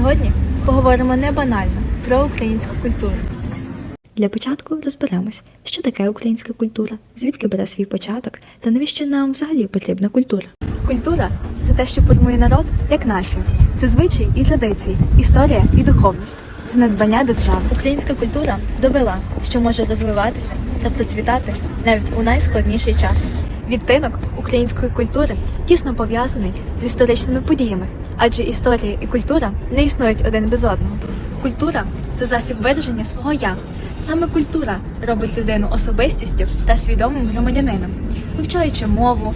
Сьогодні поговоримо не банально про українську культуру. Для початку розберемось, що таке українська культура, звідки бере свій початок та навіщо нам взагалі потрібна культура. Культура це те, що формує народ як націю. Це звичаї і традиції, історія і духовність. Це надбання держави. Українська культура довела, що може розвиватися та процвітати навіть у найскладніший час. Відтинок української культури тісно пов'язаний з історичними подіями, адже історія і культура не існують один без одного. Культура це засіб вираження свого я. Саме культура робить людину особистістю та свідомим громадянином, вивчаючи мову,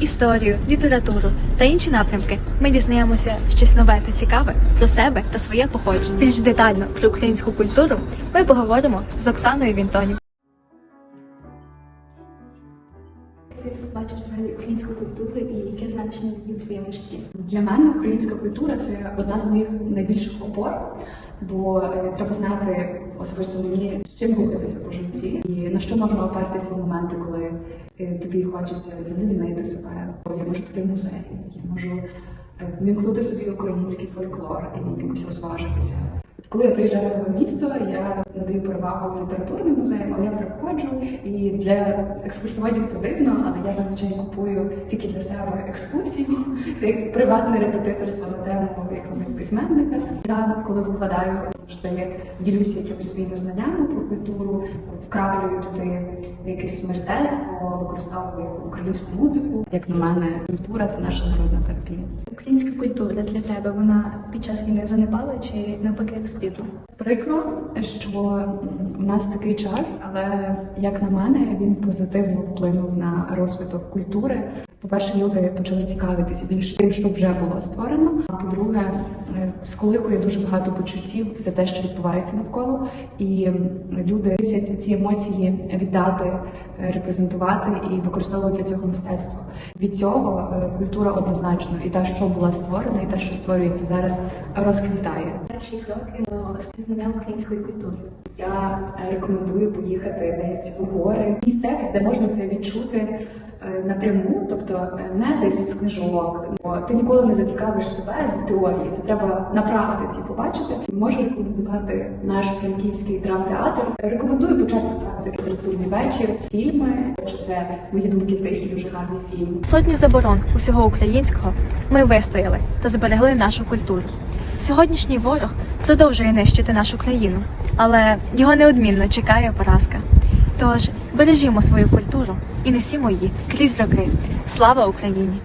історію, літературу та інші напрямки, ми дізнаємося щось нове та цікаве про себе та своє походження. Більш детально про українську культуру ми поговоримо з Оксаною Вінтонів. Ти бачиш взагалі українську культуру і яке значення її в твоєму житті? Для мене українська культура це одна з моїх найбільших опор, бо е, треба знати особисто мені, з чим рухатися по житті, і на що можна опертися в моменти, коли е, тобі хочеться задовільнити себе. Я можу піти в музей, я можу е, вмімкнути собі український фольклор і якось розважитися. Коли я приїжджаю в нове місто, я надаю перевагу літературним музеям, але я приходжу і для екскурсоводів це дивно, але я зазвичай купую тільки для себе екскурсію. Це як приватне репетиторство на тему якогось письменника. Я коли викладаю, завжди ділюся якимись своїми знаннями про культуру, вкраплюю туди якесь мистецтво, використовую українську музику. Як на мене, культура це наша народна терапія. Українська культура для тебе вона під час війни занепала чи навпаки розквітла? Прикро, що в нас такий час, але як на мене, він позитивно вплинув на розвиток культури. По-перше, люди почали цікавитися більше тим, що вже було створено. А по-друге, е, сколихує дуже багато почуттів все те, що відбувається навколо, і люди мусять ці емоції віддати, репрезентувати і використовувати для цього мистецтво. Від цього е, культура однозначно і та, що була створена, і та, що створюється зараз, розквітає. Перші кроки до спізнання української культури. Я рекомендую поїхати десь у гори, місцевість, де можна це відчути е, напряму, тобто е, не десь з книжок. Бо ти ніколи не зацікавиш себе з теорії. Це треба на практиці побачити. Можу рекомендувати наш франківський драмтеатр. Рекомендую почати ставити літературний вечір, фільми. Що це мої думки тихі, дуже гарний фільм. Сотню заборон усього українського ми вистояли та зберегли нашу культуру. Сьогоднішній ворог продовжує нищити нашу країну, але його неодмінно чекає поразка. Тож бережімо свою культуру і несімо її крізь роки. Слава Україні!